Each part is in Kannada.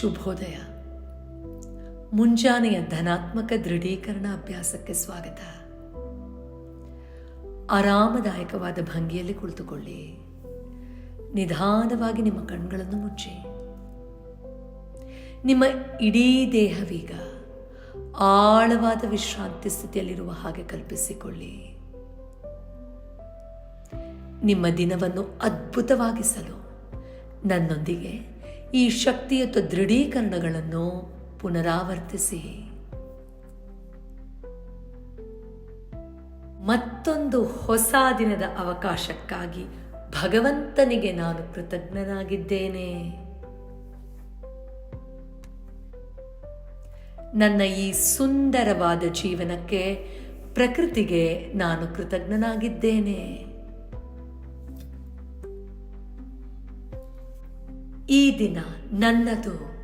ಶುಭೋದಯ. ಮುಂಜಾನೆಯ ಧನಾತ್ಮಕ ದೃಢೀಕರಣ ಅಭ್ಯಾಸಕ್ಕೆ ಸ್ವಾಗತ. ಆರಾಮದಾಯಕವಾದ ಭಂಗಿಯಲ್ಲಿ ಕುಳಿತುಕೊಳ್ಳಿ. ನಿಧಾನವಾಗಿ ನಿಮ್ಮ ಕಣ್ಗಳನ್ನು ಮುಚ್ಚಿ. ನಿಮ್ಮ ಇಡೀ ದೇಹವೀಗ ಆಳವಾದ ವಿಶ್ರಾಂತಿ ಸ್ಥಿತಿಯಲ್ಲಿರುವ ಹಾಗೆ ಕಲ್ಪಿಸಿಕೊಳ್ಳಿ. ನಿಮ್ಮ ದಿನವನ್ನು ಅದ್ಭುತವಾಗಿಸಲು ನನ್ನೊಂದಿಗೆ ಈ ಶಕ್ತಿಯುತ ದೃಢೀಕರಣಗಳನ್ನು ಪುನರಾವರ್ತಿಸಿ. ಮತ್ತೊಂದು ಹೊಸ ದಿನದ ಅವಕಾಶಕ್ಕಾಗಿ ಭಗವಂತನಿಗೆ ನಾನು ಕೃತಜ್ಞನಾಗಿದ್ದೇನೆ. ನನ್ನ ಈ ಸುಂದರವಾದ ಜೀವನಕ್ಕೆ ಪ್ರಕೃತಿಗೆ ನಾನು ಕೃತಜ್ಞನಾಗಿದ್ದೇನೆ. ಈ ದಿನ ನನ್ನದು.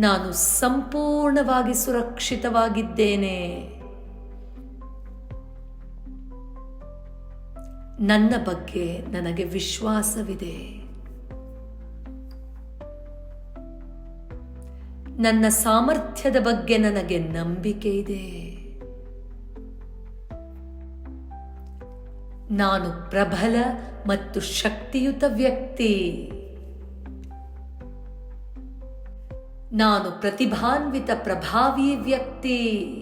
ನಾನು ಸಂಪೂರ್ಣವಾಗಿ ಸುರಕ್ಷಿತವಾಗಿದ್ದೇನೆ. ನನ್ನ ಬಗ್ಗೆ ನನಗೆ ವಿಶ್ವಾಸವಿದೆ. ನನ್ನ ಸಾಮರ್ಥ್ಯದ ಬಗ್ಗೆ ನನಗೆ ನಂಬಿಕೆ ಇದೆ ನಾನು ಪ್ರಬಲ ಮತ್ತು ಶಕ್ತಿಯುತ ವ್ಯಕ್ತಿ. ನಾನು ಪ್ರತಿಭಾನ್ವಿತ ಪ್ರಭಾವಿ ವ್ಯಕ್ತಿ.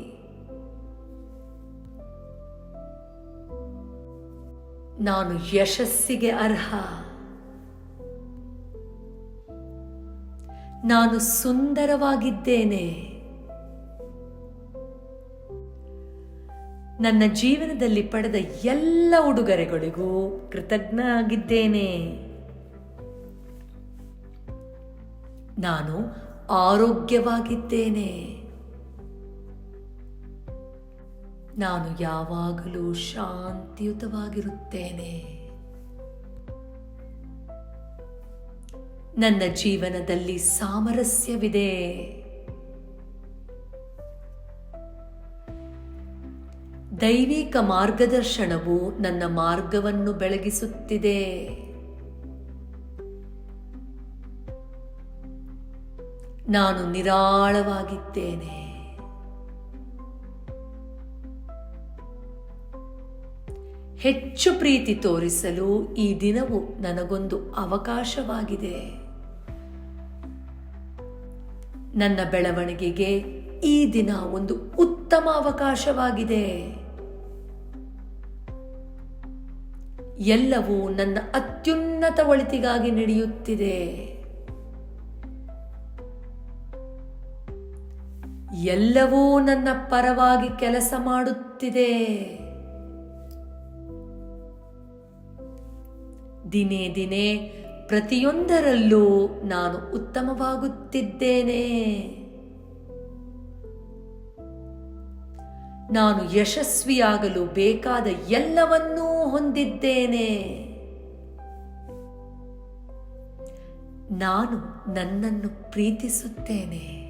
ನಾನು ಯಶಸ್ಸಿಗೆ ಅರ್ಹ. ನಾನು ಸುಂದರವಾಗಿದ್ದೇನೆ. ನನ್ನ ಜೀವನದಲ್ಲಿ ಪಡೆದ ಎಲ್ಲ ಉಡುಗೊರೆಗಳಿಗೂ ಕೃತಜ್ಞ ಆಗಿದ್ದೇನೆ ನಾನು ಆರೋಗ್ಯವಾಗಿದ್ದೇನೆ. ನಾನು ಯಾವಾಗಲೂ ಶಾಂತಿಯುತವಾಗಿರುತ್ತೇನೆ. ನನ್ನ ಜೀವನದಲ್ಲಿ ಸಾಮರಸ್ಯವಿದೆ. ದೈವಿಕ ಮಾರ್ಗದರ್ಶನವು ನನ್ನ ಮಾರ್ಗವನ್ನು ಬೆಳಗಿಸುತ್ತಿದೆ. ನಾನು ನಿರಾಳವಾಗಿದ್ದೇನೆ. ಹೆಚ್ಚು ಪ್ರೀತಿ ತೋರಿಸಲು ಈ ದಿನವು ನನಗೊಂದು ಅವಕಾಶವಾಗಿದೆ. ನನ್ನ ಬೆಳವಣಿಗೆಗೆ ಈ ದಿನ ಒಂದು ಉತ್ತಮ ಅವಕಾಶವಾಗಿದೆ. ಎಲ್ಲವೂ ನನ್ನ ಅತ್ಯುನ್ನತ ಒಳಿತಿಗಾಗಿ ನಡೆಯುತ್ತಿದೆ. ಎಲ್ಲವೂ ನನ್ನ ಪರವಾಗಿ ಕೆಲಸ ಮಾಡುತ್ತಿದೆ. ದಿನೇ ದಿನೇ ಪ್ರತಿಯೊಂದರಲ್ಲೂ ನಾನು ಉತ್ತಮವಾಗುತ್ತಿದ್ದೇನೆ. ನಾನು ಯಶಸ್ವಿಯಾಗಲು ಬೇಕಾದ ಎಲ್ಲವನ್ನೂ ಹೊಂದಿದ್ದೇನೆ. ನಾನು ನನ್ನನ್ನು ಪ್ರೀತಿಸುತ್ತೇನೆ.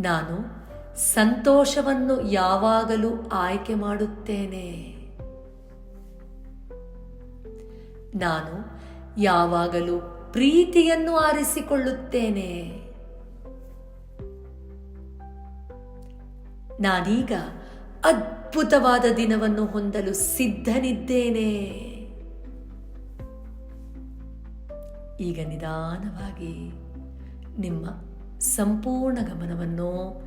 ನಾನು ಸಂತೋಷವನ್ನು ಯಾವಾಗಲೂ ಆಯ್ಕೆ ಮಾಡುತ್ತೇನೆ. ನಾನು ಯಾವಾಗಲೂ ಪ್ರೀತಿಯನ್ನು ಆರಿಸಿಕೊಳ್ಳುತ್ತೇನೆ. ನಾನೀಗ ಅದ್ಭುತವಾದ ದಿನವನ್ನು ಹೊಂದಲು ಸಿದ್ಧನಿದ್ದೇನೆ. ಈಗ ನಿಧಾನವಾಗಿ ನಿಮ್ಮ ಸಂಪೂರ್ಣ ಗಮನವನ್ನು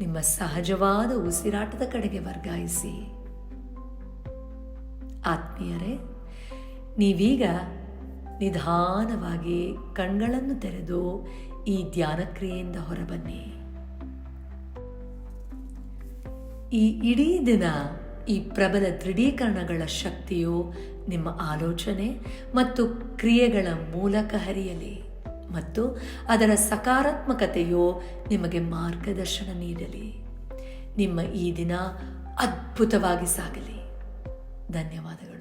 ನಿಮ್ಮ ಸಹಜವಾದ ಉಸಿರಾಟದ ಕಡೆಗೆ ವರ್ಗಾಯಿಸಿ. ಆತ್ಮೀಯರೇ, ನೀವೀಗ ನಿಧಾನವಾಗಿ ಕಣ್ಗಳನ್ನು ತೆರೆದು ಈ ಧ್ಯಾನಕ್ರಿಯೆಯಿಂದ ಹೊರಬನ್ನಿ. ಈ ಇಡೀ ದಿನ ಈ ಪ್ರಬಲ ದೃಢೀಕರಣಗಳ ಶಕ್ತಿಯು ನಿಮ್ಮ ಆಲೋಚನೆ ಮತ್ತು ಕ್ರಿಯೆಗಳ ಮೂಲಕ ಹರಿಯಲಿ ಮತ್ತು ಅದರ ಸಕಾರಾತ್ಮಕತೆಯು ನಿಮಗೆ ಮಾರ್ಗದರ್ಶನ ನೀಡಲಿ. ನಿಮ್ಮ ಈ ದಿನ ಅದ್ಭುತವಾಗಿ ಸಾಗಲಿ. ಧನ್ಯವಾದಗಳು.